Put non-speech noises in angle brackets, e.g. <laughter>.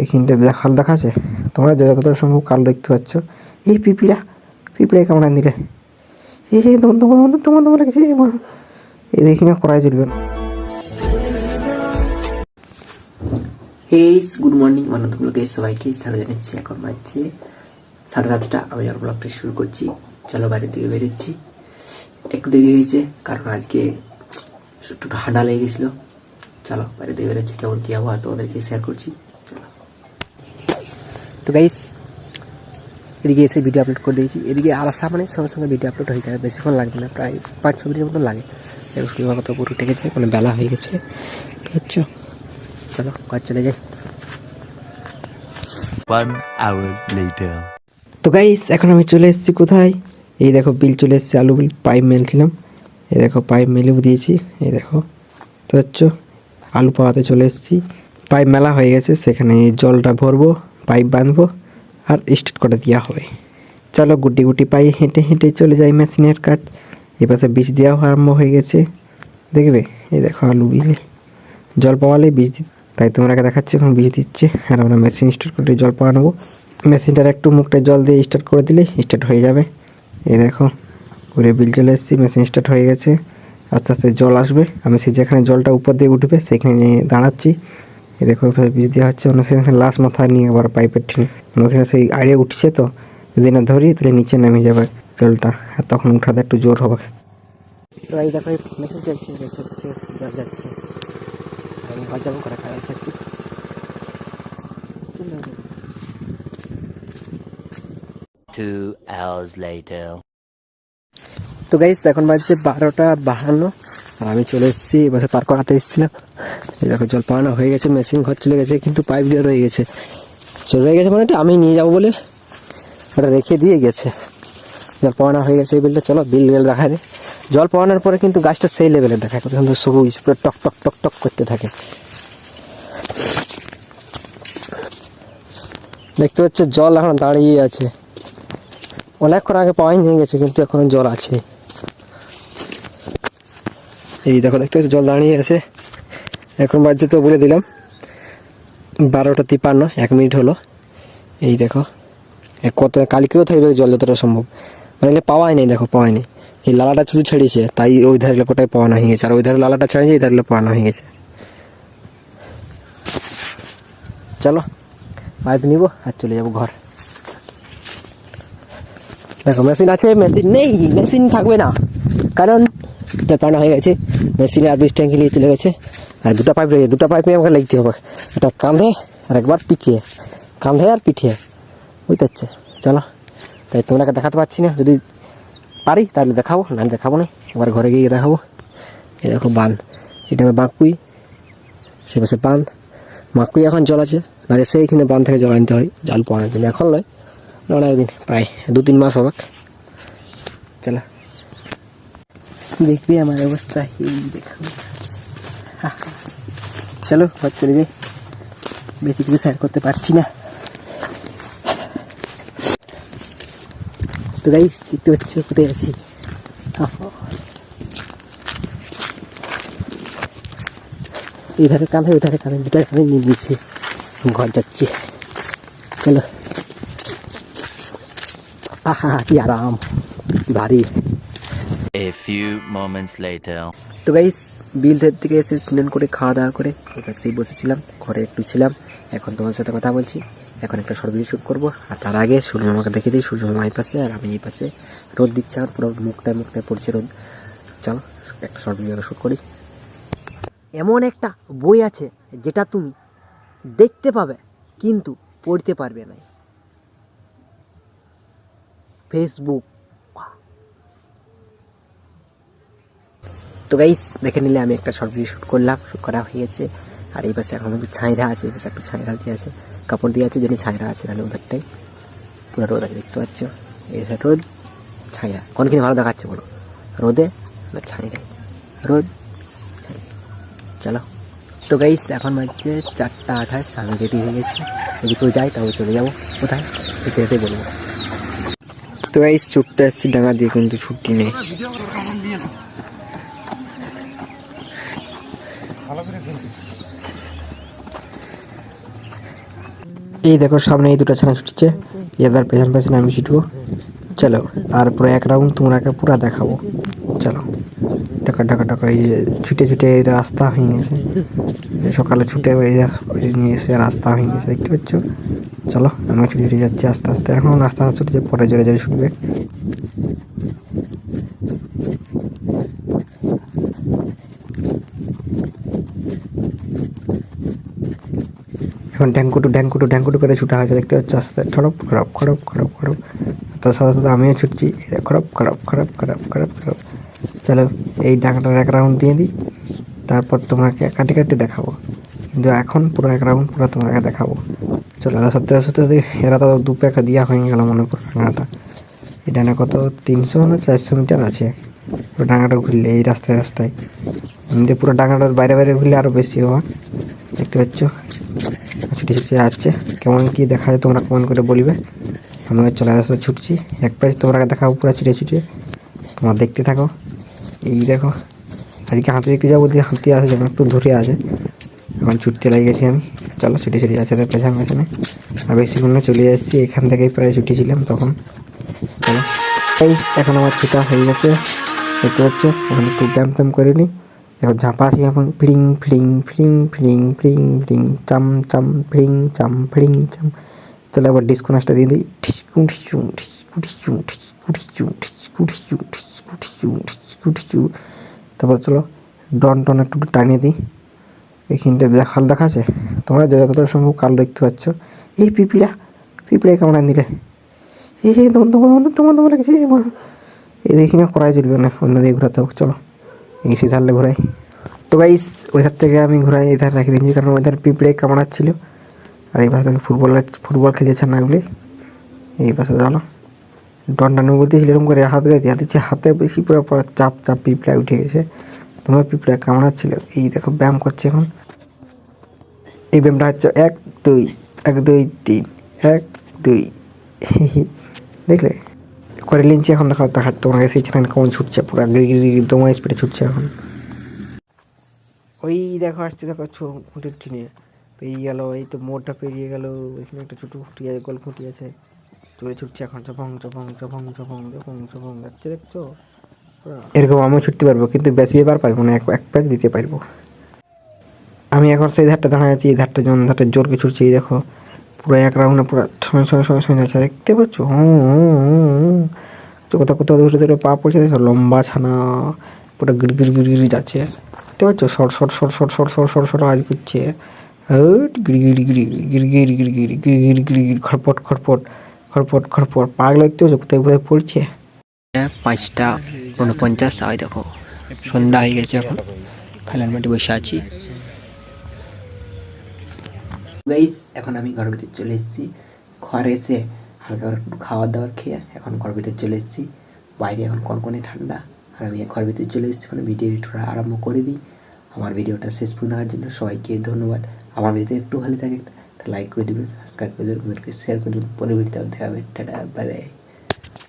এইখানটা দেখাল দেখাচ্ছে, তোমরা যতটা সম্ভব কাল দেখতে পাচ্ছ। এই পিঁপড়া, পিঁপড়ে কেমন দিলে। এই যে তোমার তোমার তোমার তোমার লাগছে এই দেখি না করাই চলবে না। হেইস গুড মর্নিং মানে তোমাকে সবাইকে স্বাগত জানাচ্ছি। এখন বাজছে সাড়ে সাতটা। আমি আমার ব্লগটা শুরু করছি। চলো বাইরের দিকে বেরোচ্ছি। একটু দেরি হয়েছে, কারণ আজকে একটু ঠান্ডা লেগে গেছিল চলো বাইরে দিকে বেরোচ্ছি, কেমন কী আবহাওয়া তোমাদেরকে শেয়ার করছি। তো গাইস এদিকে এসে ভিডিও আপলোড করে দিয়েছি। এদিকে আর সামনে সঙ্গে সঙ্গে ভিডিও আপলোড হয়ে যাবে। বেশিক্ষণ লাগবে না প্রায় পাঁচ ছ মিনিটের মতো লাগে। দেখো সূর্য কত পুরো উঠে গেছে মানে বেলা হয়ে গেছে। বুঝছ চলো কাজ চলে যাই। তো গাইস এখন আমি চলে এসেছি কোথায়? এই দেখো বিল চলে এসেছে আলু বিল পাইপ মেলছিলাম এই দেখো পাইপ মেলেও দিয়েছি। এই দেখো তো হচ্ছে আলু পাওয়াতে চলে এসেছি। পাইপ মেলা হয়ে গেছে সেখানে জলটা ভরবো। পাইপ বাঁধবো আর স্টার্ট করে দেওয়া হবে। চলো গুটি গুটি পাই হেঁটে হেঁটে চলে যাই মেশিনের কাজ। এই পাশে বীজ দেওয়াও আরম্ভ হয়ে গেছে। দেখবে? এই দেখো আলু বিলে জল পাওয়ালে বীজ তাই তোমরাকে দেখাচ্ছি, এখন বীজ দিচ্ছে। আর আমরা মেশিন স্টার্ট করে জল পাওয়া নেব। মেশিনটার একটু মুখটা জল দিয়ে স্টার্ট করে দিলে স্টার্ট হয়ে যাবে। এই দেখো, ঘুরে বিল চলে এসেছি, মেশিন স্টার্ট হয়ে গেছে। আস্তে আস্তে জল আসবে। আমি সেই যেখানে জলটা উপর দিয়ে উঠবে, সেখানে দাঁড়াচ্ছি। এই দেখো এভাবে বীজ দেওয়া হচ্ছে। অন্য সেখানে লাস্ট মাথায় নিয়ে আবার পাইপের ঠিনে মানে ওখানে সেই আড়িয়ে উঠছে তো যদি না ধরি তাহলে নিচে নামে যাবে জলটা। আর তখন উঠাতে একটু জোর হবে। তো এই দেখো মেশিন চলছে জল যাচ্ছে। আমি ঘর যাব করে একটু। Two hours later. তো গাইস এখন বাজছে বারোটা বাহান্ন। আর আমি চলে এসেছি এবার পার করাতে এসেছিলাম। এই দেখো, জল পাওয়ানো হয়ে গেছে মেশিন ঘর চলে গেছে, কিন্তু পাইপ দিয়ে রয়ে গেছে। চলে গেছে মানে আমি নিয়ে যাব বলে ওটা রেখে দিয়ে গেছে। জল পাওয়ানো হয়ে গেছে এই বিলটা চলো বিল গেল দেখা যায় জল পাওয়ানোর পরে কিন্তু গাছটা সেই লেভেলে দেখায়, কত সুন্দর সবুজ, পুরো টক টক টক টক করতে থাকে। দেখতে পাচ্ছে, জল এখন দাঁড়িয়ে আছে। অনেকক্ষণ আগে পাওয়াই নিয়ে গেছে, কিন্তু এখনও জল আছে। এই দেখো, দেখতে পাচ্ছি, জল দাঁড়িয়ে আছে। এখন বাজছে তো বলে দিলাম। বারোটা তিপান্ন এক মিনিট হলো। এই দেখো কত কালকেও থাকবে জল যতটা সম্ভব? মানে এগুলো পাওয়াই নেই, দেখো, পাওয়াই নেই। এই লালাটা শুধু ছেড়েছে, তাই ওই ধারে লোকটাই পাওয়ানো হয়ে গেছে। আর ওই ধারে লালাটা ছেড়েছে এই ধারে পাওয়ানো হয়ে গেছে। চলো, পাইপ নিব আর চলে যাব ঘর। দেখো, মেশিন আছে, মেশিন নেই, মেশিন থাকবে না। কারণ এটা পানা হয়ে গেছে। মেশিনে আর বিশ ট্যাঙ্কি নিয়ে চলে গেছে। আর দুটো পাইপ রয়েছে দুটো পাইপ আমাকে লাগতে হবে। এটা কাঁধে আর একবার পিঠিয়ে। কাঁধে আর পিঠিয়ে। বুঝতে পারছ চলো। তাই তোমরাকে দেখাতে পারছি না। যদি পারি তাহলে দেখাবো নাহলে দেখাবো না। এবার ঘরে গিয়ে দেখাবো। এই দেখো বাঁধ। এটা আমার বাঁকুই। সে পাশে বাঁধ। মাকুই এখন জল আছে। নাহলে সেইখানে বাঁধ থেকে জল আনতে হয়। জল পাওয়ানোর জন্য। এখন নয়। অনেক দিন, প্রায় দু তিন মাস হবে। চলো। দেখবি, আমার অবস্থা এই দেখো। চলো, ঘর চলে যাই। বেশি কিছু শেয়ার করতে পারছি না। তো গাইস দেখতে পাচ্ছ, কোথায় আছি? এধারে ধারে কাঁধে ওই ধারে কাঁধে দুটা কাঁধে নিয়ে নিয়েছি ঘর যাচ্ছি। চলো। আহা, কি আরাম। ভারী A few moments later. তো গাইস বিল থেকে এসে স্নান করে, খাওয়া দাওয়া করে সেই বসেছিলাম, ঘরে একটু ছিলাম। এখন তোমার সাথে কথা বলছি। এখন একটা শর্ট ভিডিও শ্যুট করব। আর তার আগে সূর্য মামাকে দেখে দিই, সূর্য মামা এই পাশে আর আমি এই পাশে। রোদ দিচ্ছে আর পুরো মুখটায় মুখটায় পড়ছে রোদ। চলো, একটা শর্ট ভিডিও শ্যুট করি। এমন একটা বই আছে যেটা তুমি দেখতে পাবে, কিন্তু পড়তে পারবে না। ফেসবুক তো গাইস দেখে নিলে আমি একটা শর্ট ভিডিও শ্যুট করলাম শ্যুট করা হয়ে গেছে আর এই পাশে এখন ছাইরা আছে, এই পাশে একটু ছাইরা দিয়ে আছে, কাপড় দিয়ে আছে, যেন ছাইরা আছে নাহলে ওদেরটাই পুরো রোদ আছে, দেখতে পাচ্ছ? এই সাইড রোদ, ছাইরা। কোনখানে ভালো দেখাচ্ছে বলো? রোদে না ছাইরাই? রোদ ছাইরা। চলো। তো গাইস এখন বাজছে চারটা আঠাশ, আমি রেডি হয়ে গেছি। এদিকেও যাই তাও চলে যাব। কোথায়? হেঁটে হেঁটে বলব। তো গাইস ছুটতে আসছি ডাঙা দিয়ে, কিন্তু ছুটি নেই। এই দেখো, সামনে এই দুটো ছানা ছুটছে। এদের পেছন পেছনে আমি ছুটবো। চলো, তারপরে এক রাউন্ড তোমরাকে পুরা দেখাবো। চলো টাকা টাকা টাকা এই ছুটে ছুটে রাস্তা হয়ে গেছে। সকালে ছুটে নিয়ে এসে রাস্তা হয়ে গেছে, দেখতে পাচ্ছ? চলো আমি ছুটে ছুটে যাচ্ছি আস্তে আস্তে। এখন রাস্তা ছুটছে, পরে জোরে জোরে ছুটবে। এখন ড্যাঙ্কুটু ড্যাঙ্কুটু ড্যাঙ্কুটু করে ছুটা হয়েছে, দেখতে পাচ্ছ? আস্তে খরপ খরপ খরপ খরপ খরপ তার সাথে সাথে আমিও ছুটছি খরপ খরপ খরপ খরপ খরপ খরপ চলো, এই ডাঙ্গাটার এক রাউন্ড দিয়ে দিই, তারপর তোমাকে কাটি কাটি দেখাবো। কিন্তু এখন পুরো এক রাউন্ড পুরো তোমাকে দেখাবো। চলো সাথে সাথে এরা তো দু প্যাকা দেওয়া হয়ে গেল মনে করো ডাঙ্গাটা এই ডাঙ্গা কত, তিনশো না চারশো মিটার আছে? পুরো ডাঙ্গাটা ঘুরলে, এই রাস্তায় রাস্তায়। এমনিতে পুরো ডাঙ্গাটার বাইরে বাইরে ঘুরলে আরও বেশি হওয়া দেখতে পাচ্ছ? ছুটে ছুটে যাচ্ছে। কেমন কি দেখা যায় তোমরা কমেন্ট করে বলবে। আমি চলে আসতে ছুটছি। এক প্যাচ তোমরা দেখাবো পুরো ছুটে ছুটে। তোমরা দেখতে থাকো। এই দেখো। আজকে হাতে দেখতে যাব দিয়ে হাতে আছে, যেমন একটু ধরে আছে। এখন ছুটতে লেগে গেছি আমি। চলো ছুটে ছুটে যাচ্ছে তার পেছন পেছনে। আর বেশিক্ষণ চলে এসেছি। এখান থেকেই প্রায় ছুটি ছিলাম তখন। চলো। এখন আমার ছুটা হয়ে গেছে। দেখতে পাচ্ছ? এখন একটু ব্যায়াম ট্যাম করে নিই। এখন ঝাঁপাছি এখন ফ্রিং ফ্রিং ফ্রিং ফ্রিং ফ্রিং ফ্রিং চাম চাম ফ্রিং চাম ফ্রিং চাম তাহলে আবার ডিসকো নাচটা দিয়ে দিই ঠিসকু ঠিসু ঠিসকু ঠিসু ঠিসকু ঠিসু ঠিসকু ঠিসু ঠিসকু ঠিসু ঠিসকু ঠিসু তারপর চলো ডন টন একটু টানিয়ে দিই এইখানটা দেখাল দেখাচ্ছে তোমরা যতটা সম্ভব কাল দেখতে পাচ্ছ এই পিঁপড়া পিঁপড়ে কেমন দিলে এই সেই তোমার তোমার তোমার তোমার লাগছে এই দেখি না করাই চলবে না অন্য দিকে ঘোরাতে হোক চলো এই সিধারলে ঘোরাই। তো গাইস ওই ধার থেকে আমি ঘোরাই এই ধার রেখে দিয়েছি কারণ ওই ধার পিঁপড়ে কামড়াচ্ছিল আর এই পাশে ফুটবল ফুটবল খেলেছে নাগুলি এই পাশে চলো ডন টানো বলতেছিল এরকম করে হাত গাইতে হাত দিচ্ছে। হাতে বেশি পুরো পুরো চাপ চাপ পিঁপড়া উঠে গেছে। তোমার পিঁপড়া কামড়াচ্ছিল এই দেখো, ব্যায়াম করছে এখন। এই ব্যায়ামটা হচ্ছে এক, দুই এক, দুই, তিন, এক, দুই। <laughs> দেখলে? করে লিঞ্চি এখন দেখো দেখা তোমাকে সেই চ্যানেল কেমন ছুটছে? পুরো তোমার স্পিডে ছুটছে এখন। ওই দেখো আসছে দেখো খুঁটির ঠিনে পেরিয়ে গেল এই তো মোড়টা পেরিয়ে গেল এখানে একটা ছোটো খুঁটি আছে গোল খুঁটি আছে। চলে ছুটছে এখন চপং চপং চপং চপং চপং চপং যাচ্ছে দেখছ? এরকম আমিও ছুটতে পারব কিন্তু বেশি এবার পারব না এক এক প্যাচ দিতে পারব। আমি এখন সেই ধারটা দাঁড়ায় আছি এই ধারটা যেমন ধারটা জোরকে ছুটছি এই দেখো। পুরো এক রাউন্ডে পুরো সময় সময় সময় সময় যাচ্ছে দেখতে পাচ্ছ। তো কোথাও কোথাও ধরে ধরে পা পড়ছে দেখছ লম্বা ছানা পুরো গির গির গির গির যাচ্ছে দেখতে পাচ্ছ short short short short short short short short আজ করছে গিরি গিরি গিরি গিরি গিরি গিরি গিরি গিরি গিরি গিরি গিরি খড়পট খড়পট খড়পট খড়পট পাগলা দেখতে পাচ্ছ কোথায় কোথায় পড়ছে পাঁচটা উনপঞ্চাশ ওই দেখো সন্ধ্যা হয়ে গেছে এখন খালার মাঠে বসে আছি গাইস এখন আমি ঘরের ভিতরে চলে এসেছি। ঘরে এসে হালকা করে একটু খাওয়া দাওয়ার খেয়ে এখন ঘরের ভিতরে চলে এসেছি। বাইরে এখন কনকনে ঠান্ডা। আর আমি ঘরের ভিতরে চলে এসেছি মানে ভিডিও এডিটরা আরম্ভ করে দিই। আমার ভিডিওটা শেষ পর্যন্ত দেখার জন্য সবাইকে ধন্যবাদ। আমার ভিতরে একটু ভালো থাকে লাইক করে দেবেন সাবস্ক্রাইব করে দেবেন শেয়ার করে দেবেন। পরে ভিডিওতে দেখাবেন টাটা বাই বাই